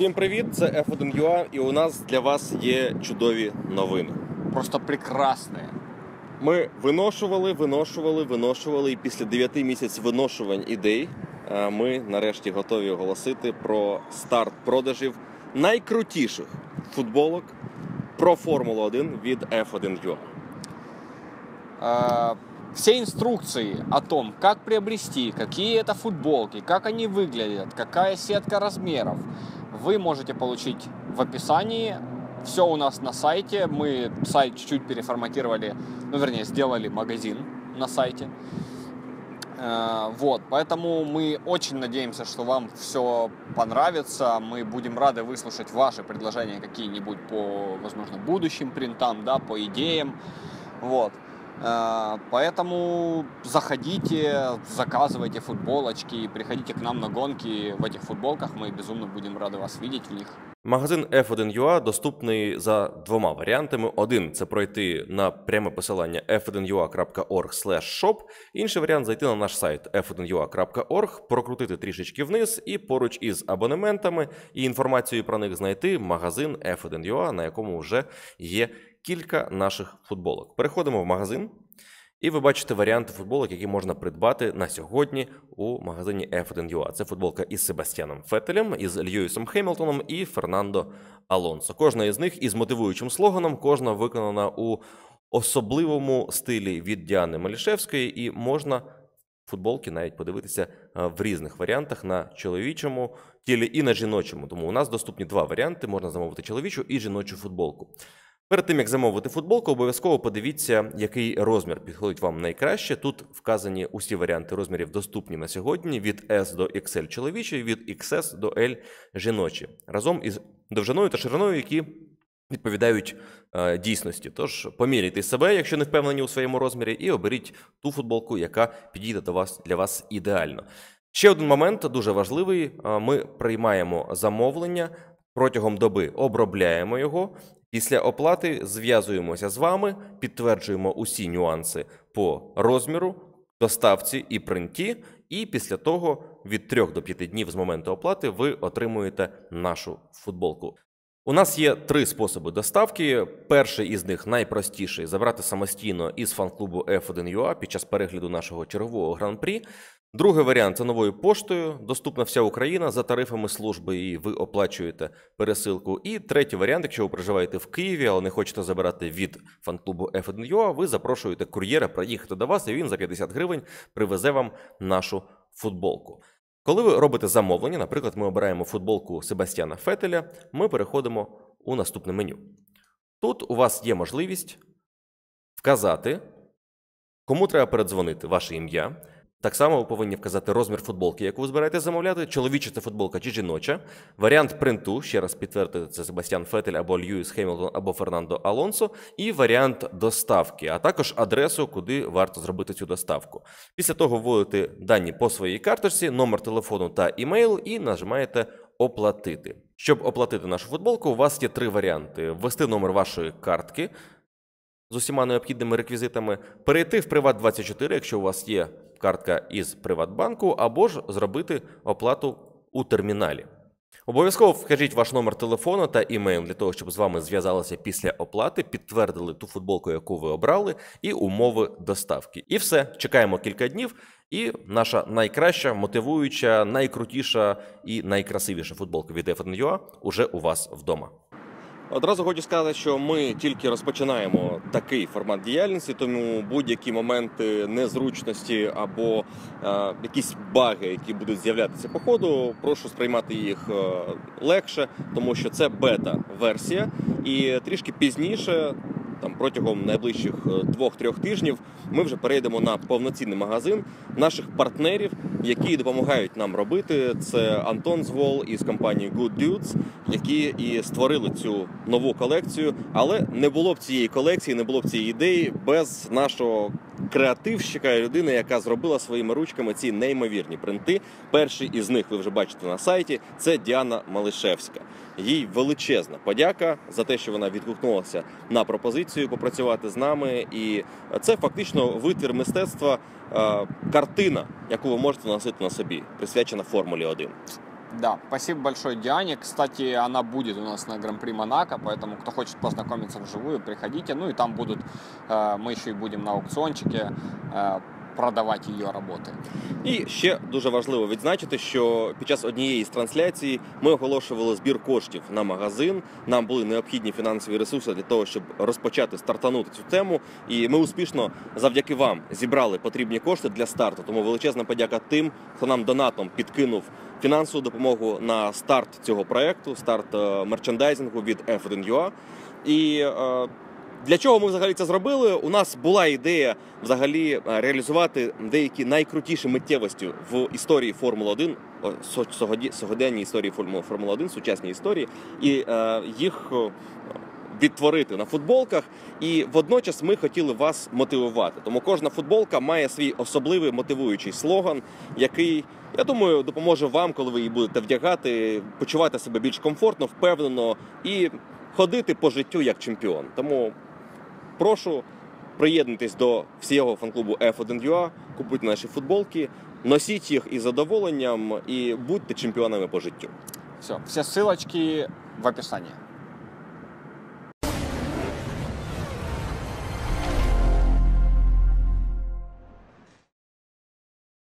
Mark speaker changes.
Speaker 1: Всім привіт! Це F1UA і у нас для вас є чудові новини.
Speaker 2: Просто прекрасные.
Speaker 1: Ми виношували, виношували, виношували, і після 9 місяців виношувань ідей е, ми нарешті готові оголосити про старт продажів найкрутіших футболок про Формулу 1 від F1UA.
Speaker 2: Все инструкции о том, как приобрести, какие это футболки, как они выглядят, какая сетка размеров, вы можете получить в описании. Все у нас на сайте. Мы сайт чуть-чуть переформатировали, ну, вернее, сделали магазин на сайте. Э, Вот, поэтому мы очень надеемся, что вам все понравится. Мы будем рады выслушать ваши предложения какие-нибудь по, возможно, будущим принтам, да, по идеям. Вот. Э, Поэтому заходите, заказывайте футболочки, приходите к нам на гонки в этих футболках. Мы безумно будем рады вас видеть в них.
Speaker 1: Магазин F1UA доступний за двома варіантами. Один це пройти на пряме посилання f1ua.org shop. Інший варіант зайти на наш сайт f1ua.org, прокрутити трішечки вниз і поруч із абонементами і інформацією про них знайти магазин F1UA, на якому вже є кілька наших футболок. Переходимо в магазин. І ви бачите варіанти футболок, які можна придбати на сьогодні у магазині F1UA. Це футболка із Себастьяном Фетелем, із Льюісом Хемілтоном і Фернандо Алонсо. Кожна із них із мотивуючим слоганом, кожна виконана у особливому стилі від Діани Малішевської, і можна футболки навіть подивитися е, в різних варіантах на чоловічому тілі і на жіночому. Тому у нас доступні два варіанти: можна замовити чоловічу і жіночу футболку. Перед тим як замовити футболку, обов'язково подивіться, який розмір підходить вам найкраще. Тут вказані усі варіанти розмірів доступні на сьогодні: від S до XL чоловічі, від XS до L жіночі, разом із довжиною та шириною, які відповідають е, дійсності. Тож поміряйте себе, якщо не впевнені у своєму розмірі, і оберіть ту футболку, яка підійде до вас для вас ідеально. Ще один момент дуже важливий: Е, ми приймаємо замовлення протягом доби, обробляємо його. Після оплати зв'язуємося з вами, підтверджуємо усі нюанси по розміру, доставці і принті. І після того від 3 до 5 днів з моменту оплати ви отримуєте нашу футболку. У нас є три способи доставки. Перший із них найпростіший забрати самостійно із фан-клубу F1UA під час перегляду нашого чергового гран-прі. Другий варіант це новою поштою. Доступна вся Україна за тарифами служби, і ви оплачуєте пересилку. І третій варіант, якщо ви проживаєте в Києві, але не хочете забирати від фан-клубу F1UA, ви запрошуєте кур'єра приїхати до вас, і він за 50 гривень привезе вам нашу футболку. Коли ви робите замовлення, наприклад, ми обираємо футболку Себастьяна Фетеля, ми переходимо у наступне меню. Тут у вас є можливість вказати, кому треба передзвонити ваше ім'я. Так само ви повинні вказати розмір футболки, яку ви збираєте замовляти, чоловіча це футболка чи жіноча, варіант принту, ще раз підтвердити, це Себастьян Фетель або Льюіс Хемілтон або Фернандо Алонсо, і варіант доставки, а також адресу, куди варто зробити цю доставку. Після того вводите дані по своїй карточці, номер телефону та імейл, і нажимаєте оплатити. Щоб оплатити нашу футболку, у вас є три варіанти: ввести номер вашої картки з усіма необхідними реквізитами, перейти в Приват24, якщо у вас є картка із Приватбанку, або ж зробити оплату у терміналі. Обов'язково вкажіть ваш номер телефону та імейл для того, щоб з вами зв'язалися після оплати, підтвердили ту футболку, яку ви обрали, і умови доставки. І все, чекаємо кілька днів, і наша найкраща, мотивуюча, найкрутіша і найкрасивіша футболка від F1UA уже у вас вдома. Одразу хочу сказати, що ми тільки розпочинаємо такий формат діяльності, тому будь-які моменти незручності або е, якісь баги, які будуть з'являтися по ходу, прошу сприймати їх е, легше, тому що це бета-версія, і трішки пізніше. Там протягом найближчих е, двох-трьох тижнів ми вже перейдемо на повноцінний магазин наших партнерів, які допомагають нам робити. Це Антон Звол із компанії Good Dudes, які і створили цю нову колекцію. Але не було б цієї колекції, не було б цієї ідеї без нашого креативщика і людини, яка зробила своїми ручками ці неймовірні принти. Перший із них ви вже бачите на сайті. Це Діана Малишевська. Їй величезна подяка за те, що вона відгукнулася на пропозицію попрацювати з нами. І це фактично витвір мистецтва, е, картина, яку ви можете носити на собі, присвячена Формулі 1.
Speaker 2: Да, спасибо большое Диане. Кстати, она будет у нас на Гран-при Монако, поэтому кто хочет познакомиться вживую, приходите. Ну и там будут, э, мы еще и будем на аукциончике э, продавать ее работы.
Speaker 1: І ще дуже важливо відзначити, що під час однієї з трансляцій ми оголошували збір коштів на магазин. Нам були необхідні фінансові ресурси для того, щоб розпочати стартанути цю тему. І ми успішно завдяки вам зібрали потрібні кошти для старту. Тому величезна подяка тим, хто нам донатом підкинув фінансову допомогу на старт цього проекту, старт е, мерчендайзингу від F1UA. І е, для чого ми взагалі це зробили? У нас була ідея взагалі е, реалізувати деякі найкрутіші миттєвості в історії Формули 1, о, сьогоденній історії Форму- Формули 1, сучасній історії, і е, їх е, відтворити на футболках. І водночас ми хотіли вас мотивувати. Тому кожна футболка має свій особливий мотивуючий слоган, який. Я думаю, допоможе вам, коли ви її будете вдягати, почувати себе більш комфортно, впевнено і ходити по життю як чемпіон. Тому прошу приєднуйтесь до всього фан-клубу F1UA, купуйте наші футболки, носіть їх із задоволенням і будьте чемпіонами по життю.
Speaker 2: Все, все ссылочки в описании.